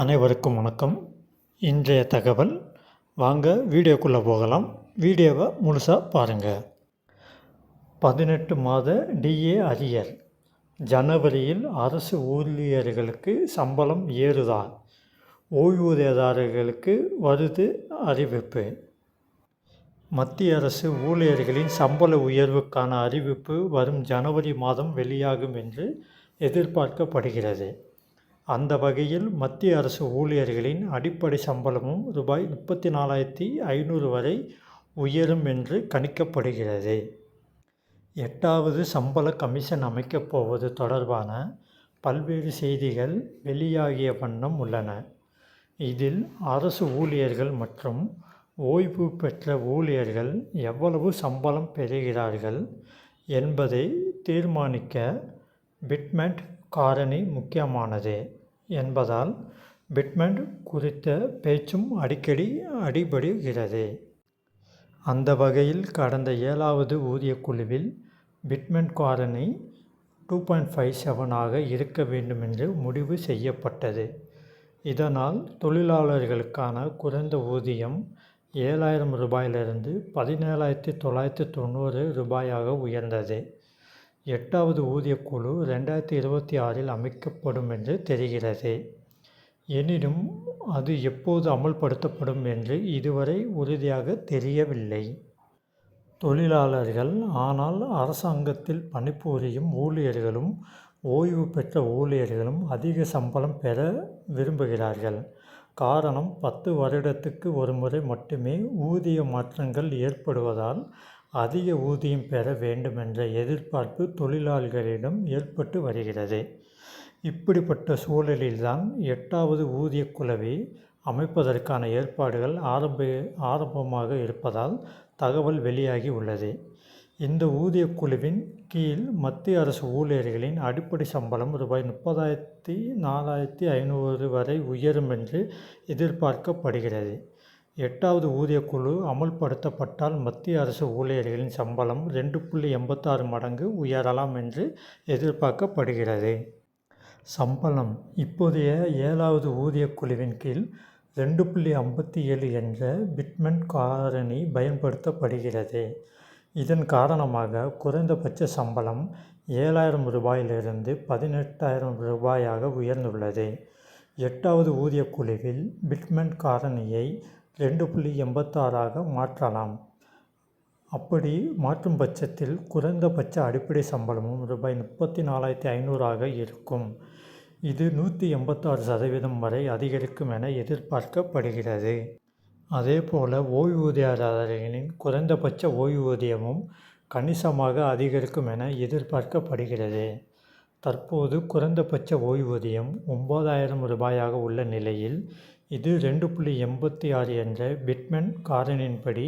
அனைவருக்கும் வணக்கம். இன்றைய தகவல் வாங்க வீடியோக்குள்ளே போகலாம். வீடியோவை முழுசாக பாருங்கள் பதினெட்டு மாத டிஏ அரியர். ஜனவரியில் அரசு ஊழியர்களுக்கு சம்பளம் ஏறுதா ஓய்வூதியதாரர்களுக்கு வருது அறிவிப்பு. மத்திய அரசு ஊழியர்களின் சம்பள உயர்வுக்கான அறிவிப்பு வரும் ஜனவரி மாதம் வெளியாகும் என்று எதிர்பார்க்கப்படுகிறது. அந்த வகையில் மத்திய அரசு ஊழியர்களின் அடிப்படை சம்பளமும் ரூபாய் முப்பத்தி நாலாயிரத்தி ஐநூறு வரை உயரும் என்று கணிக்கப்படுகிறது. எட்டாவது சம்பள கமிஷன் அமைக்கப் போவது தொடர்பான பல்வேறு செய்திகள் வெளியாகிய வண்ணம் உள்ளன. இதில் அரசு ஊழியர்கள் மற்றும் ஓய்வு பெற்ற ஊழியர்கள் எவ்வளவு சம்பளம் பெறுகிறார்கள் என்பதை தீர்மானிக்க பிட்மெண்ட் காரணி முக்கியமானது என்பதால் பிட்மெண்ட் குறித்த பேச்சும் அடிக்கடி அடிபடுகிறது. அந்த வகையில் கடந்த ஏழாவது ஊதியக் குழுவில் பிட்மெண்ட் காரணி டூ பாயிண்ட் ஃபைவ் செவனாக இருக்க வேண்டும் என்று முடிவு செய்யப்பட்டது. இதனால் தொழிலாளர்களுக்கான குறைந்த ஊதியம் ஏழாயிரம் ரூபாயிலிருந்து பதினேழாயிரத்தி தொள்ளாயிரத்தி தொண்ணூறு ரூபாயாக உயர்ந்தது. எட்டாவது ஊதியக்குழு ரெண்டாயிரத்தி இருபத்தி ஆறில் அமைக்கப்படும் என்று தெரிகிறது. எனினும் அது எப்போது அமல்படுத்தப்படும் என்று இதுவரை உறுதியாக தெரியவில்லை. தொழிலாளர்கள் ஆனால் அரசாங்கத்தில் பணிபுரியும் ஊழியர்களும் ஓய்வு பெற்ற ஊழியர்களும் அதிக சம்பளம் பெற விரும்புகிறார்கள். காரணம் பத்து வருடத்துக்கு ஒரு முறை மட்டுமே ஊதிய மாற்றங்கள் ஏற்படுவதால் அதிக ஊதியம் பெற வேண்டுமென்ற எதிர்பார்ப்பு தொழிலாளிகளிடம் ஏற்பட்டு வருகிறது. இப்படிப்பட்ட சூழலில்தான் எட்டாவது ஊதிய குழுவை அமைப்பதற்கான ஏற்பாடுகள் ஆரம்ப ஆரம்பமாக இருப்பதால் தகவல் வெளியாகி உள்ளது. இந்த ஊதிய குழுவின் கீழ் மத்திய அரசு ஊழியர்களின் அடிப்படை சம்பளம் ரூபாய் முப்பதாயிரத்தி நாலாயிரத்தி ஐநூறு வரை உயரும் என்று எதிர்பார்க்கப்படுகிறது. எட்டாவது ஊதியக்குழு அமல்படுத்தப்பட்டால் மத்திய அரசு ஊழியர்களின் சம்பளம் ரெண்டு புள்ளி எண்பத்தாறு மடங்கு உயரலாம் என்று எதிர்பார்க்கப்படுகிறது. சம்பளம் இப்போதைய ஏழாவது ஊதியக் குழுவின் கீழ் ரெண்டு புள்ளி ஐம்பத்தி ஏழு என்ற பிட்மெண்ட் காரணி பயன்படுத்தப்படுகிறது. இதன் காரணமாக குறைந்தபட்ச சம்பளம் ஏழாயிரம் ரூபாயிலிருந்து பதினெட்டாயிரம் ரூபாயாக உயர்ந்துள்ளது. எட்டாவது ஊதியக் குழுவில் பிட்மெண்ட் காரணியை ரெண்டு புள்ளி எண்பத்தாறாக மாற்றலாம். அப்படி மாற்றும் பட்சத்தில் குறைந்தபட்ச அடிப்படை சம்பளமும் ரூபாய் முப்பத்தி நாலாயிரத்தி ஐநூறாக இருக்கும். இது நூற்றி எண்பத்தாறு சதவீதம் வரை அதிகரிக்கும் என எதிர்பார்க்கப்படுகிறது. அதேபோல ஓய்வூதியதாரர்களின் குறைந்தபட்ச ஓய்வூதியமும் கணிசமாக அதிகரிக்கும் என எதிர்பார்க்கப்படுகிறது. தற்போது குறைந்தபட்ச ஓய்வூதியம் ஒம்பதாயிரம் ரூபாயாக உள்ள நிலையில் இது ரெண்டு புள்ளி எண்பத்தி ஆறு என்ற பிட்மென் காரணியின்படி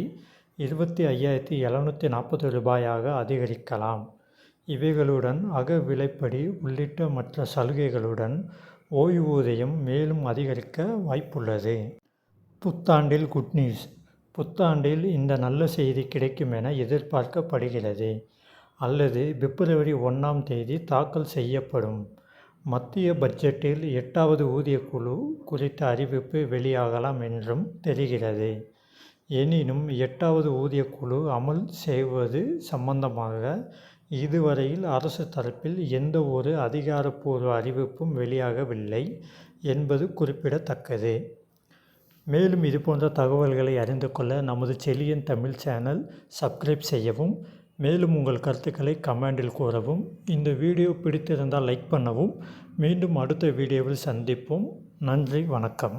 இருபத்தி ஐயாயிரத்தி எழுநூற்றி நாற்பது ரூபாயாக அதிகரிக்கலாம். இவைகளுடன் அக விலைப்படி உள்ளிட்ட மற்ற சலுகைகளுடன் ஓய்வூதியம் மேலும் அதிகரிக்க வாய்ப்புள்ளது. புத்தாண்டில் குட் நியூஸ் புத்தாண்டில் இந்த நல்ல செய்தி கிடைக்கும் என எதிர்பார்க்கப்படுகிறது. அல்லது பிப்ரவரி ஒன்றாம் தேதி தாக்கல் செய்யப்படும். மத்திய பட்ஜெட்டில் எட்டாவது ஊதியக்குழு குறித்த அறிவிப்பு வெளியாகலாம் என்றும் தெரிகிறது. எனினும் எட்டாவது ஊதியக்குழு அமல் செய்வது சம்பந்தமாக இதுவரையில் அரசு தரப்பில் எந்த ஒரு அதிகாரப்பூர்வ அறிவிப்பும் வெளியாகவில்லை என்பது குறிப்பிடத்தக்கது. மேலும் இதுபோன்ற தகவல்களை அறிந்து கொள்ள நமது செலியன் தமிழ் சேனல் சப்ஸ்கிரைப் செய்யவும் மேலும் உங்கள் கருத்துக்களை கமெண்டில் கூறவும். இந்த வீடியோ பிடித்திருந்தால் லைக் பண்ணவும். மீண்டும் அடுத்த வீடியோவில் சந்திப்போம். நன்றி வணக்கம்.